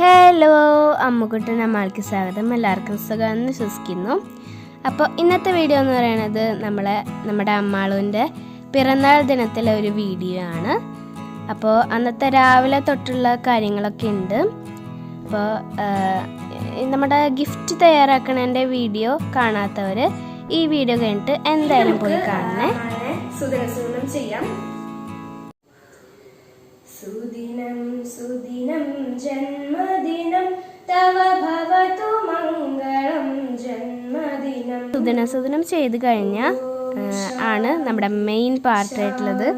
Hello അമ്മുക്കുട്ടൻ നമ്മൾക്ക് സ്വാഗതം. എല്ലാവർക്കും സുഖമെന്ന് വിശ്വസിക്കുന്നു. അപ്പോൾ ഇന്നത്തെ വീഡിയോ എന്ന് പറയുന്നത് നമ്മളെ നമ്മുടെ അമ്മാളുവിന്റെ പിറന്നാൾ ദിനത്തിലെ ഒരു വീഡിയോ ആണ്. അപ്പോൾ അന്നത്തെ രാവിലെ തൊട്ടുള്ള കാര്യങ്ങളൊക്കെ ഉണ്ട്. അപ്പോൾ നമ്മുടെ ഗിഫ്റ്റ് തയ്യാറാക്കണതിന്റെ വീഡിയോ കാണാത്തവർ ഈ വീഡിയോ കഴിഞ്ഞിട്ട് എന്തായാലും പോയി കാണണേ. സുദിനം ചെയ്യാം. സുദിനം സുദിനം ജന്മദിനം തവ ഭവതു മംഗളം ജന്മദിനം. സുദിന സുദിനം ചെയ്ത് കഴിഞ്ഞ ആണ് നമ്മുടെ മെയിൻ പാർട്ടായിട്ടുള്ളത്.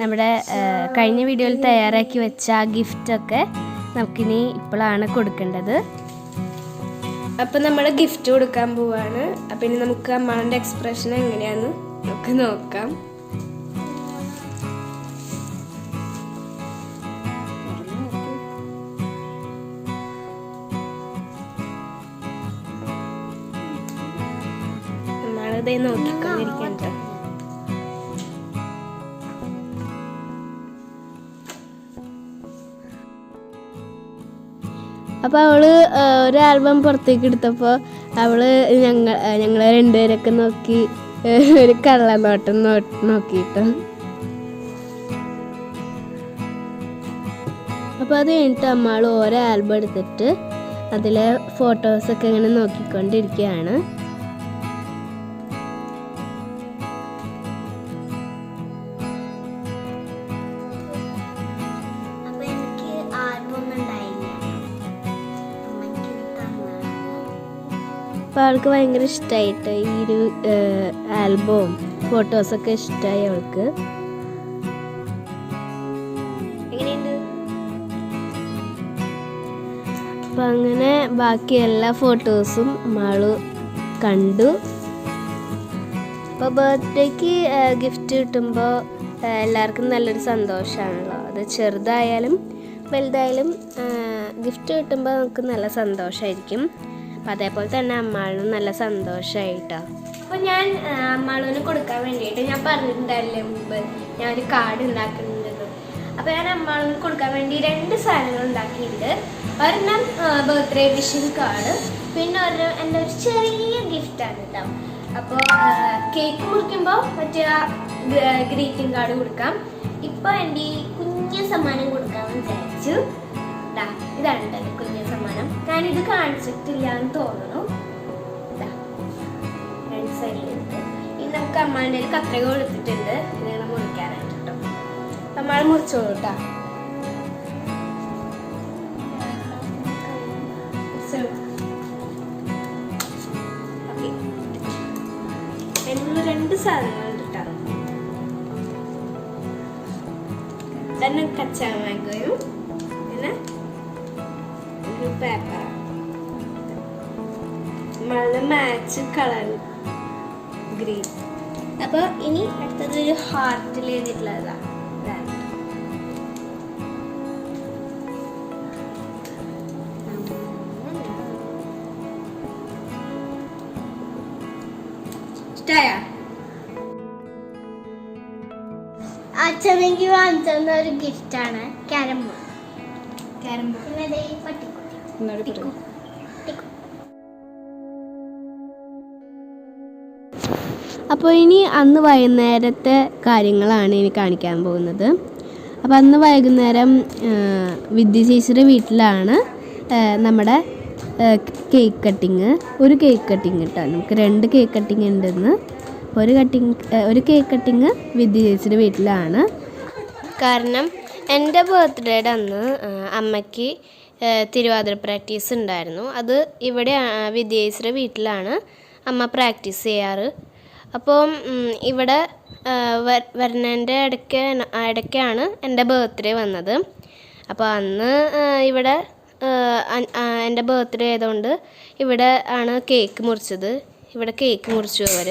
നമ്മുടെ കഴിഞ്ഞ വീഡിയോയിൽ തയ്യാറാക്കി വെച്ച ഗിഫ്റ്റൊക്കെ നമുക്കിനി ഇപ്പോഴാണ് കൊടുക്കേണ്ടത്. അപ്പം നമ്മൾ ഗിഫ്റ്റ് കൊടുക്കാൻ പോവാണ്. അപ്പം ഇനി നമുക്ക് അമ്മാവന്റെ എക്സ്പ്രഷൻ എങ്ങനെയാണെന്ന് നമുക്ക് നോക്കാം. നമ്മളിതേ നോക്കിക്കൊണ്ടിരിക്കാൻ ട്ടോ. അപ്പോൾ അവൾ ഒരു ആൽബം പുറത്തേക്ക് എടുത്തപ്പോൾ അവൾ ഞങ്ങൾ ഞങ്ങൾ രണ്ടുപേരൊക്കെ നോക്കി ഒരു കള്ളനോട്ടം നോക്കിയിട്ട് അപ്പോൾ അത് കഴിഞ്ഞിട്ട് നമ്മൾ ഓരോ ആൽബം എടുത്തിട്ട് അതിലെ ഫോട്ടോസൊക്കെ ഇങ്ങനെ നോക്കിക്കൊണ്ടിരിക്കുകയാണ് അപ്പോൾ അവൾക്ക് ഭയങ്കര ഇഷ്ടമായിട്ട് ഈ ഒരു ആൽബവും ഫോട്ടോസൊക്കെ ഇഷ്ടമായി അവൾക്ക്? എങ്ങനെയുണ്ട്? അപ്പം അങ്ങനെ ബാക്കി എല്ലാ ഫോട്ടോസും മാളു കണ്ടു. അപ്പോൾ ബർത്ത്ഡേക്ക് ഗിഫ്റ്റ് കിട്ടുമ്പോൾ എല്ലാവർക്കും നല്ലൊരു സന്തോഷമാണല്ലോ അത് ചെറുതായാലും വലുതായാലും ഗിഫ്റ്റ് കിട്ടുമ്പോൾ നമുക്ക് നല്ല സന്തോഷമായിരിക്കും അപ്പം അതേപോലെ തന്നെ അമ്മാളിനും നല്ല സന്തോഷമായിട്ടോ അപ്പോൾ ഞാൻ അമ്മാളിന് കൊടുക്കാൻ വേണ്ടിയിട്ട് ഞാൻ പറഞ്ഞിട്ടുണ്ടായില്ലേ മുമ്പ്? ഞാൻ ഒരു കാർഡ് ഉണ്ടാക്കുന്നുണ്ടെന്ന് അപ്പോൾ ഞാൻ അമ്മാളിന് കൊടുക്കാൻ വേണ്ടി രണ്ട് സാധനങ്ങൾ ഉണ്ടാക്കിയിട്ടുണ്ട്. ഒരെണ്ണം ബർത്ത്ഡേ വിഷിംഗ് കാർഡ് പിന്നെ ഒരു എന്റെ ഒരു ചെറിയ ഗിഫ്റ്റാണ് കേട്ടോ അപ്പോൾ കേക്ക് മുറിക്കുമ്പോൾ മറ്റേ ഗ്രീറ്റിംഗ് കാർഡ് കൊടുക്കാം. ഇപ്പോൾ എന്റെ ഈ കുഞ്ഞ സമ്മാനം കൊടുക്കാമെന്ന് വിചാരിച്ചു. ദാ, ഇതാണ് കേട്ടോ എന്റെ കുഞ്ഞ സമ്മാനം. ഞാനിത് കാണിച്ചിട്ടില്ല എന്ന് തോന്നുന്നു. ദാ. രണ്ട് സൈഡിലുണ്ട് ഇനി നമുക്ക് അമ്മാന്റെ കത്രിക കൊടുത്തിട്ടുണ്ട്. ഇതിനെ മുറിക്കാനായിട്ട് കേട്ടോ നമ്മൾ മുറിച്ചോളൂ കേട്ടോ എന്നുള്ള രണ്ട് സാധനങ്ങൾ കിട്ടാം തന്നെ കച്ചാ മാങ്കോയും. പിന്നെ ഒരു മാച്ച് കളർ ഗ്രീൻ അപ്പോൾ ഇനി അടുത്തത് ഒരു ഹാർട്ടിൽ എഴുതിയിട്ടുള്ളതാണ് അച്ഛനെനിക്ക് വാങ്ങിച്ചു ഒരു ഗിഫ്റ്റാണ് ക്യാരം ബോർഡ് ക്യാരം ബോർഡ് പിന്നെ ഈ പട്ടിക്കുട്ടി ടിക്കു. പറയും. അപ്പോൾ ഇനി അന്ന് വൈകുന്നേരത്തെ കാര്യങ്ങളാണ് ഇനി കാണിക്കാൻ പോകുന്നത്. അപ്പോൾ അന്ന് വൈകുന്നേരം വിദ്യശേഷിയുടെ വിദ്യ ചേച്ചിയുടെ വീട്ടിലാണ് നമ്മുടെ കേക്ക് കട്ടിങ് ഒരു കേക്ക് കട്ടിങ് കേട്ടോ. നമുക്ക് രണ്ട് കേക്ക് കട്ടിങ് ഉണ്ടെന്ന്. ഒരു കട്ടിങ് ഒരു കേക്ക് കട്ടിങ് വിദ്യ ചേച്ചിയുടെ വീട്ടിലാണ്. കാരണം എന്റെ ബർത്ത്ഡേയുടെ അന്ന് അമ്മയ്ക്ക് തിരുവാതിര പ്രാക്ടീസ് ഉണ്ടായിരുന്നു. അത് ഇവിടെ വിദ്യേശ്വര വീട്ടിലാണ് അമ്മ പ്രാക്ടീസ് ചെയ്യാറ്. അപ്പം ഇവിടെ വരുന്നതിന്റെ ഇടയ്ക്ക് ഇടയ്ക്കാണ് എന്റെ ബർത്ത്ഡേ വന്നത്. അപ്പോൾ അന്ന് ഇവിടെ എന്റെ ബർത്ത്ഡേ ആയതുകൊണ്ട് ഇവിടെ ആണ് കേക്ക് മുറിച്ചത്. ഇവിടെ കേക്ക് മുറിച്ചു അവർ.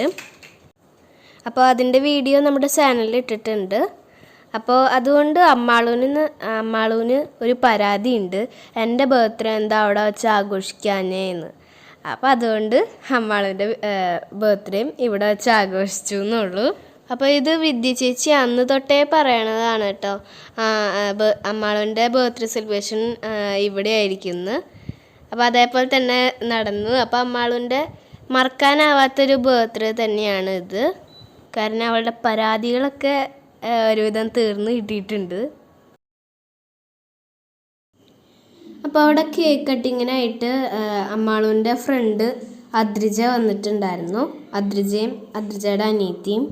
അപ്പോൾ അതിന്റെ വീഡിയോ നമ്മുടെ ചാനലിൽ ഇട്ടിട്ടുണ്ട്. അപ്പോൾ അതുകൊണ്ട് അമ്മാളൂന് അമ്മാളൂന് ഒരു പരാതി ഉണ്ട് എന്റെ ബർത്ത്ഡേ എന്താ അവിടെ വെച്ച് ആഘോഷിക്കാഞ്ഞേ? എന്ന്. അപ്പോൾ അതുകൊണ്ട് അമ്മാളൂന്റെ ബർത്ത്ഡേയും ഇവിടെ വെച്ച് ആഘോഷിച്ചു എന്നുള്ളൂ. അപ്പോൾ ഇത് വിദ്യ ചേച്ചി അന്ന് തൊട്ടേ പറയണതാണ് കേട്ടോ. അമ്മാളൂന്റെ ബർത്ത്ഡേ സെലിബ്രേഷൻ ഇവിടെ ആയിരിക്കുന്നു. അപ്പോൾ അതേപോലെ തന്നെ നടന്നു. അപ്പോൾ അമ്മാളൂന്റെ മറക്കാനാവാത്തൊരു ബർത്ത്ഡേ തന്നെയാണ് ഇത്. കാരണം അവളുടെ പരാതികളൊക്കെ ഒരുവിധം തീർന്ന് കിട്ടിയിട്ടുണ്ട്. അപ്പോൾ അവിടെ കേക്ക് കട്ടിങ്ങിനായിട്ട് അമ്മാളുവിന്റെ ഫ്രണ്ട് അദ്രിജ വന്നിട്ടുണ്ടായിരുന്നു. അദ്രിജയും അദ്രിജയുടെ അനിയത്തിയും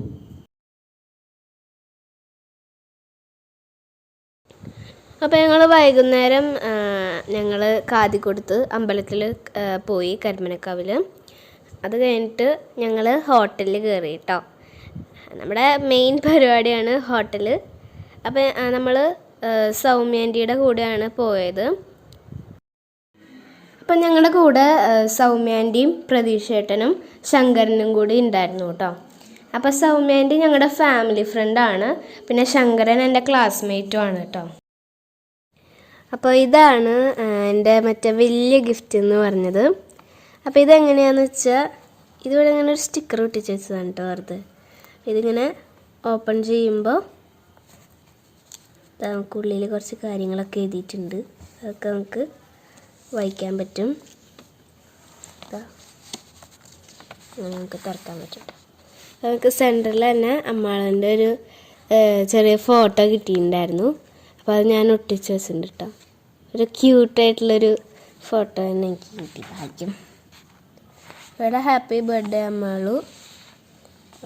അപ്പോൾ ഞങ്ങൾ വൈകുന്നേരം ഞങ്ങൾ കാതി കൊടുത്ത് അമ്പലത്തിൽ പോയി കരിമനക്കാവിൽ അത് കഴിഞ്ഞിട്ട് ഞങ്ങൾ ഹോട്ടലിൽ കയറി കേട്ടോ നമ്മുടെ മെയിൻ പരിപാടിയാണ് ഹോട്ടൽ അപ്പോൾ നമ്മൾ സൗമ്യാന്റിയുടെ കൂടെയാണ് പോയത്. അപ്പം ഞങ്ങളുടെ കൂടെ സൗമ്യാന്റിയും പ്രതീക്ഷേട്ടനും ശങ്കരനും കൂടി ഉണ്ടായിരുന്നു കേട്ടോ അപ്പോൾ സൗമ്യാന്റി ഞങ്ങളുടെ ഫാമിലി ഫ്രണ്ടാണ് പിന്നെ ശങ്കരൻ എന്റെ ക്ലാസ്മേറ്റും ആണ് കേട്ടോ അപ്പോൾ ഇതാണ് എന്റെ മറ്റേ വലിയ ഗിഫ്റ്റ് എന്ന് പറഞ്ഞത്. അപ്പോൾ ഇതെങ്ങനെയാണെന്ന് വെച്ചാൽ ഇതിവിടെ ഇങ്ങനെ ഒരു സ്റ്റിക്കർ ഒട്ടിച്ച് വെച്ചതാണ് കേട്ടോ വെറുതെ. ഇതിങ്ങനെ ഓപ്പൺ ചെയ്യുമ്പോൾ നമുക്കുള്ളിൽ നമുക്ക് കുറച്ച് കാര്യങ്ങളൊക്കെ എഴുതിയിട്ടുണ്ട്. അതൊക്കെ നമുക്ക് വായിക്കാൻ പറ്റും. നമുക്ക് തുറക്കാൻ പറ്റും നമുക്ക് സെന്ററിൽ തന്നെ അമ്മാളന്റെ ഒരു ചെറിയ ഫോട്ടോ കിട്ടിയിട്ടുണ്ടായിരുന്നു. അപ്പോൾ അത് ഞാൻ ഒട്ടിച്ച് വെച്ചിട്ടുണ്ട് കേട്ടോ ഒരു ക്യൂട്ടായിട്ടുള്ളൊരു ഫോട്ടോ തന്നെ എനിക്ക് കിട്ടി. ഭാഗ്യം. ഇവിടെ ഹാപ്പി ബർത്ത്ഡേ അമ്മാളു.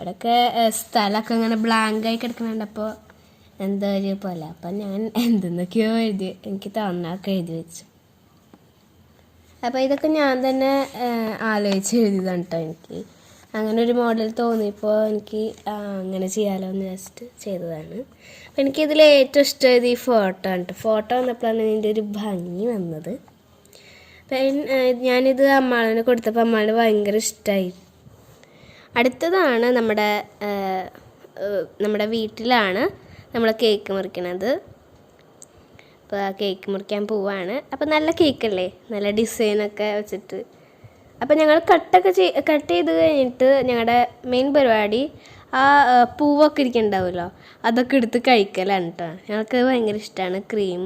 ഇവിടെയൊക്കെ സ്ഥലമൊക്കെ ഇങ്ങനെ ബ്ലാങ്ക് ആയി കിടക്കുന്നുണ്ട്. അപ്പോൾ എന്താ ഒരു പോലെ. അപ്പം ഞാൻ എന്തെന്നൊക്കെയോ എഴുതി എനിക്ക് തോന്നാക്കെ എഴുതി വെച്ചു. അപ്പോൾ ഇതൊക്കെ ഞാൻ തന്നെ ആലോചിച്ച് എഴുതിയതാണ് കേട്ടോ എനിക്ക്. അങ്ങനെ ഒരു മോഡൽ തോന്നിയപ്പോൾ എനിക്ക് അങ്ങനെ ചെയ്യാലോ എന്ന് വെച്ചിട്ട് ചെയ്തതാണ് അപ്പോൾ എനിക്കിതിൽ ഏറ്റവും ഇഷ്ടമായത് ഈ ഫോട്ടോ ആണ് ഫോട്ടോ വന്നപ്പോഴാണ് ഇതിന്റെ ഒരു ഭംഗി വന്നത്. അപ്പം ഞാനിത് അമ്മാളിനെ കൊടുത്തപ്പോൾ അമ്മാളിന് ഭയങ്കര ഇഷ്ടമായി അടുത്തതാണ് നമ്മുടെ നമ്മുടെ വീട്ടിലാണ് നമ്മൾ കേക്ക് മുറിക്കണത്. അപ്പോൾ ആ കേക്ക് മുറിക്കാൻ പോവാണ്. അപ്പോൾ നല്ല കേക്കല്ലേ? നല്ല ഡിസൈനൊക്കെ വെച്ചിട്ട്. അപ്പോൾ ഞങ്ങൾ കട്ടൊക്കെ ചെയ് കട്ട് ചെയ്ത് കഴിഞ്ഞിട്ട് ഞങ്ങളുടെ മെയിൻ പരിപാടി ആ പൂവൊക്കെ ഇരിക്കുന്നുണ്ടാവുമല്ലോ അതൊക്കെ എടുത്ത് കഴിക്കലാണ് കേട്ടോ ഞങ്ങൾക്ക് ഭയങ്കര ഇഷ്ടമാണ് ക്രീം.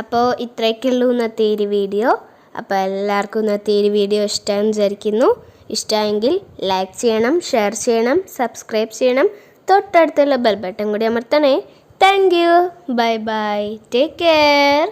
അപ്പോൾ ഇത്രയൊക്കെയുള്ളൂ ഇന്നത്തെ ഈ വീഡിയോ. അപ്പോൾ എല്ലാവർക്കും ഇന്നത്തെ ഈ വീഡിയോ ഇഷ്ടമെന്ന് വിചാരിക്കുന്നു. ഇഷ്ടമെങ്കിൽ ലൈക്ക് ചെയ്യണം ഷെയർ ചെയ്യണം സബ്സ്ക്രൈബ് ചെയ്യണം. തൊട്ടടുത്തുള്ള ബെൽ ബട്ടൺ കൂടി അമർത്തണേ. Thank you bye bye take care